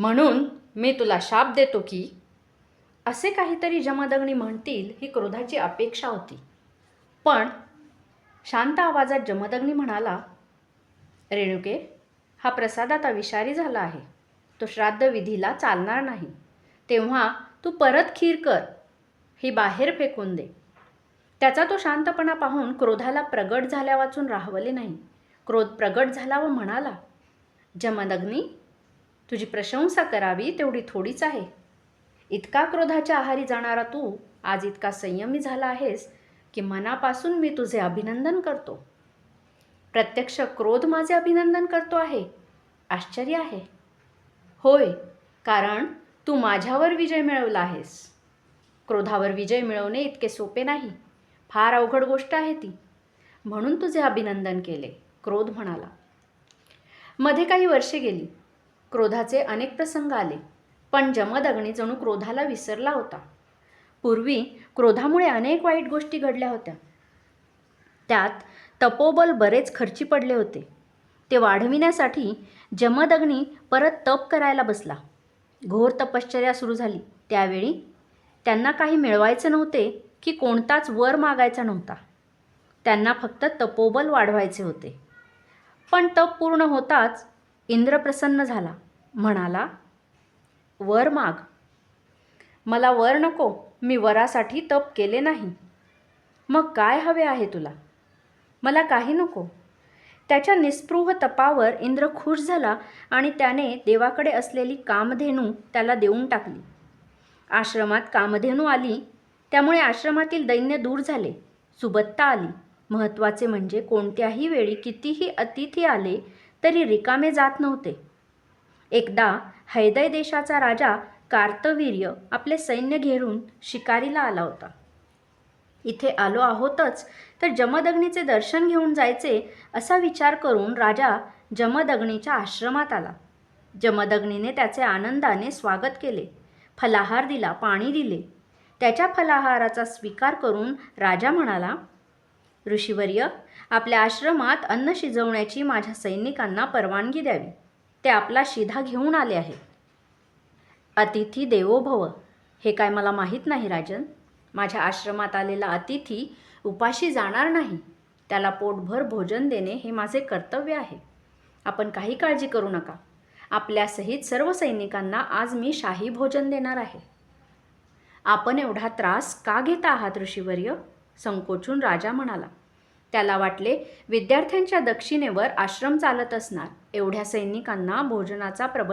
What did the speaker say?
म्हणून मी तुला शाप देतो की असे काहीतरी जमदग्नी म्हणतील ही क्रोधाची अपेक्षा होती. पण शांत आवाजात जमदग्नी म्हणाला रेणुके हा प्रसाद आता विषारी झाला आहे. तो श्राद्ध विधीला चालणार नाही. तेव्हा तू परत खीर कर. ही बाहेर फेकून दे. त्याचा तो शांतपणा पाहून क्रोधाला प्रगट झाल्या वाचून राहवले नाही. क्रोध प्रगट झाला व म्हणाला जमदग्नी तुझी प्रशंसा करावी तेवढी थोडीच आहे. इतका क्रोधाच्या आहारी जाणारा तू आज इतका संयमी झाला आहेस की मनापासून मी तुझे अभिनंदन करतो. प्रत्यक्ष क्रोध माझे अभिनंदन करतो आहे. आश्चर्य आहे. होय कारण तू माझ्यावर विजय मिळवला आहेस. क्रोधावर विजय मिळवणे इतके सोपे नाही. फार अवघड गोष्ट आहे ती. म्हणून तुझे अभिनंदन केले क्रोध म्हणाला. मध्ये काही वर्षे गेली. क्रोधाचे अनेक प्रसंग आले पण जमदग्नी जणू क्रोधाला विसरला होता. पूर्वी क्रोधामुळे अनेक वाईट गोष्टी घडल्या होत्या. त्यात तपोबल बरेच खर्ची पडले होते. ते वाढविण्यासाठी जमदग्नी परत तप करायला बसला. घोर तपश्चर्या सुरू झाली. त्यावेळी त्यांना काही मिळवायचं नव्हते की कोणताच वर मागायचा नव्हता. त्यांना फक्त तपोबल वाढवायचे होते. पण तप पूर्ण होताच इंद्र प्रसन्न झाला. म्हणाला वर माग. मला वर नको. मी वरासाठी तप केले नाही. मग काय हवे आहे तुला? मला काही नको. त्याच्या निस्पृह तपावर इंद्र खुश झाला आणि त्याने देवाकडे असलेली कामधेनू त्याला देऊन टाकली. आश्रमात कामधेनू आली. त्यामुळे आश्रमातील दैन्य दूर झाले. सुबत्ता आली. महत्त्वाचे म्हणजे कोणत्याही वेळी कितीही अतिथी आले तरी रिकामे जात नव्हते. एकदा हैदय देशाचा राजा कार्तवीर्य आपले सैन्य घेरून शिकारीला आला होता. इथे आलो आहोतच तर जमदग्नीचे दर्शन घेऊन जायचे असा विचार करून राजा जमदग्नीच्या आश्रमात आला. जमदग्नीने त्याचे आनंदाने स्वागत केले फलाहार दिला पाणी दिले. त्याच्या फलाहाराचा स्वीकार करून राजा म्हणाला ऋषीवर्य आपल्या आश्रमात अन्न शिजवण्याची माझ्या सैनिकांना परवानगी द्यावी. ते आपला शिधा घेऊन आले आहेत. अतिथी देवो भव हे काय मला माहीत नाही राजन. माझ्या आश्रमात आलेला अतिथी उपाशी जाणार नाही. त्याला पोटभर भोजन देणे हे माझे कर्तव्य आहे. आपण काही काळजी करू नका. आपल्यासहित सर्व सैनिकांना आज मी शाही भोजन देणार आहे. आपण एवढा त्रास का घेता आहात ऋषीवर्य? संकोचून राजा म्हणाला त्याला वाटले विद्यार्थ्यांच्या दक्षिणेवर आश्रम चालत असणार. एवढ्या सैनिकांना भोजनाचा प्रबंध